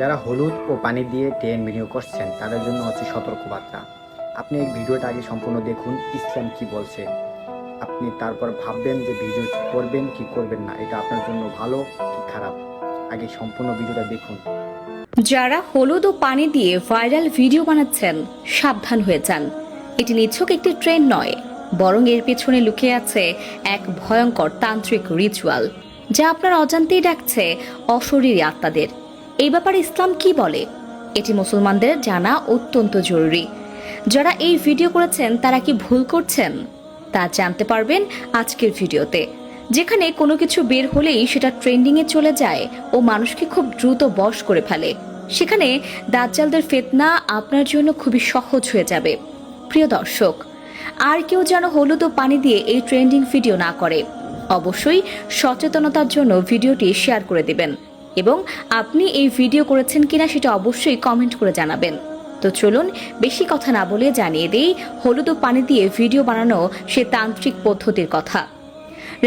যারা হলুদ ও পানি দিয়ে ট্রেন বিনিয়োগ করছেন, তাদের জন্য হচ্ছে সতর্কবার্তা। আপনি এই ভিডিওটা আগে সম্পূর্ণ দেখুন, ইসলাম কি বলছে। আপনি তারপর ভাববেন যে ভিডিও করবেন কি করবেন না, এটা আপনার জন্য ভালো কি খারাপ? আগে সম্পূর্ণ ভিডিওটা দেখুন। যারা হলুদ ও পানি দিয়ে ভাইরাল ভিডিও বানাচ্ছেন, সাবধান হয়ে যান। এটি নিছক একটি ট্রেন্ড নয়, বরং এর পেছনে লুকিয়ে আছে এক ভয়ঙ্কর তান্ত্রিক রিচুয়াল, যা আপনার অজান্তেই ডাকছে অশরীরী আত্মাদের। এই ব্যাপারে ইসলাম কি বলে? এটি মুসলমানদের জানা অত্যন্ত জরুরি। যারা এই ভিডিও করেছেন, তারা কি ভুল করছেন? তা জানতে পারবেন আজকের ভিডিওতে। যেখানে কোনো কিছু বের হলেই সেটা ট্রেন্ডিংয়ে চলে যায় ও মানুষকে খুব দ্রুত বশ করে ফেলে। সেখানে দাজ্জালদের ফেতনা আপনার জন্য খুবই সহজ হয়ে যাবে। প্রিয় দর্শক, আর কেউ যেন হলুদ ও পানি দিয়ে এই ট্রেন্ডিং ভিডিও না করে, অবশ্যই সচেতনতার জন্য ভিডিওটি শেয়ার করে দেবেন। এবং আপনি এই ভিডিও করেছেন কিনা সেটা অবশ্যই কমেন্ট করে জানাবেন। তো চলুন, বেশি কথা না বলে জানিয়ে দিই, হলুদ ও পানি দিয়ে ভিডিও বানানো সে তান্ত্রিক পদ্ধতির কথা।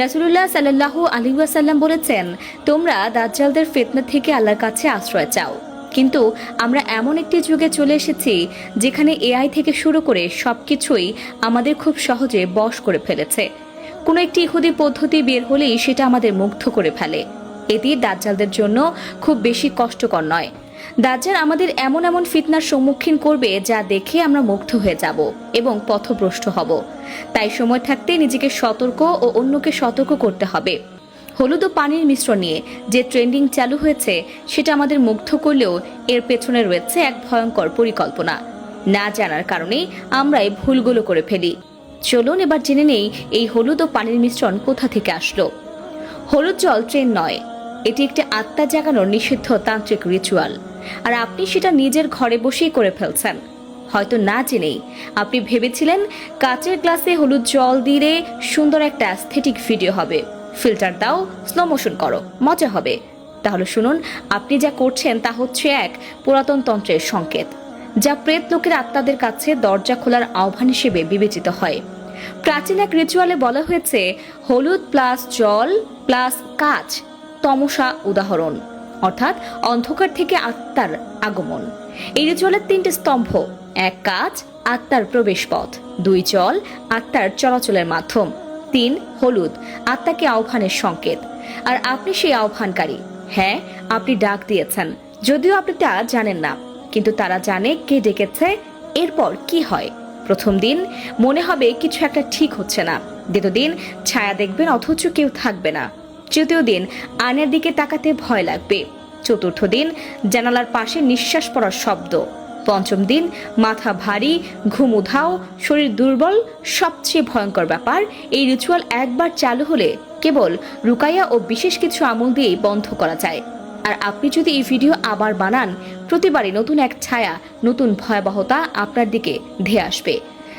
রাসুলুল্লাহ সাল্লাহ আলী ওয়াসাল্লাম বলেছেন, তোমরা দাজ্জালদের ফেতনা থেকে আল্লাহর কাছে আশ্রয় চাও। কিন্তু আমরা এমন একটি যুগে চলে এসেছি, যেখানে এআই থেকে শুরু করে সবকিছুই আমাদের খুব সহজে বশ করে ফেলেছে। কোনো একটি ইহুদি পদ্ধতি বের হলেই সেটা আমাদের মুগ্ধ করে ফেলে। এটি দাজ্জালদের জন্য খুব বেশি কষ্টকর নয়। দাজ্জাল আমাদের এমন এমন ফিতনার সম্মুখীন করবে যা দেখে আমরা মুগ্ধ হয়ে যাব এবং পথভ্রষ্ট হব। তাই সময় থাকতে নিজেকে সতর্ক ও অন্যকে সতর্ক করতে হবে। হলুদ ও পানির মিশ্রণ নিয়ে যে ট্রেন্ডিং চালু হয়েছে, সেটা আমাদের মুগ্ধ করলেও এর পেছনে রয়েছে এক ভয়ঙ্কর পরিকল্পনা। না জানার কারণেই আমরা এই ভুলগুলো করে ফেলি। চলুন এবার জেনে নেই এই হলুদ ও পানির মিশ্রণ কোথা থেকে আসলো। হলুদ জল ট্রেন নয় এটি একটি আত্মা জাগানোর নিষিদ্ধ তান্ত্রিক রিচুয়াল আর আপনি সেটা নিজের ঘরে বসেই করে ফেলছেন। হয়তো না জেনেই আপনি ভেবেছিলেন কাচের গ্লাসে হলুদ জল দিলে সুন্দর একটা অ্যাস্থেটিক ভিডিও হবে। ফিল্টার দাও স্লো মোশন করো, মজা হবে। তাহলে শুনুন, আপনি যা করছেন তা হচ্ছে এক পুরাতন তন্ত্রের সংকেত, যা প্রেত লোকের আত্মাদের কাছে দরজা খোলার আহ্বান হিসেবে বিবেচিত হয়। প্রাচীন এক রিচুয়ালে বলা হয়েছে, হলুদ প্লাস জল প্লাস কাচ তমসা উদাহরণ, অর্থাৎ অন্ধকার থেকে আত্মার আগমন। এই রিচুয়ালের তিনটি স্তম্ভ, এক কাজ, আত্মার প্রবেশ পথ দুই জল আত্মার চলাচলের মাধ্যম। তিন, হলুদ, আত্মাকে আহ্বানের সংকেত। আর আপনি সেই আহ্বানকারী। হ্যাঁ আপনি ডাক দিয়েছেন। যদিও আপনি তা জানেন না, কিন্তু তারা জানে কে ডেকেছে, এরপর কি হয়। প্রথম দিন, মনে হবে কিছু একটা ঠিক হচ্ছে না। দ্বিতীয় দিন, ছায়া দেখবেন অথচ কেউ থাকবে না। তৃতীয় দিন আয়নার দিকে তাকাতে ভয় লাগবে। চতুর্থ দিন জানালার পাশে নিঃশ্বাস পড়ার শব্দ। পঞ্চম দিন মাথা ভারী, ঘুম উধাও, শরীর দুর্বল, সবচেয়ে ভয়ঙ্কর ব্যাপার, এই রিচুয়াল একবার চালু হলে কেবল রুকাইয়া ও বিশেষ কিছু আমল দিয়েই বন্ধ করা যায়। আর আপনি যদি এই ভিডিও আবার বানান, প্রতিবারই নতুন এক ছায়া, নতুন ভয়াবহতা আপনার দিকে ধেয়ে আসবে।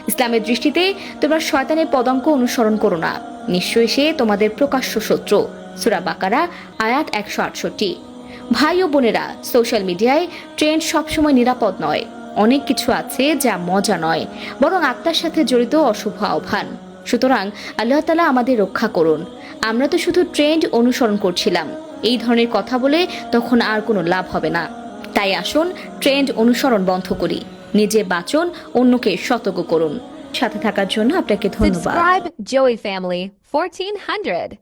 ইসলামের দৃষ্টিতে তোমরা শয়তানের পদঙ্ক অনুসরণ করো না। নিশ্চয়ই সে তোমাদের প্রকাশ্য শত্রু। সুরা বাকারা, আয়াত একশো আটষট্টি। ভাই ও বোনেরা, সোশ্যাল মিডিয়ায় ট্রেন্ড সবসময় নিরাপদ নয়। অনেক কিছু আছে যা মজা নয়, বরং আত্মার সাথে জড়িত অশুভ আহ্বান। সুতরাং আল্লাহ তালা আমাদের রক্ষা করুন। আমরা তো শুধু ট্রেন্ড অনুসরণ করছিলাম। এই ধরনের কথা বলে তখন আর কোনো লাভ হবে না। তাই আসুন ট্রেন্ড অনুসরণ বন্ধ করি। নিজে বাঁচুন, অন্যকে সতর্ক করুন। সাথে থাকার জন্য আপনাকে ধন্যবাদ Subscribe Joey Family 1400.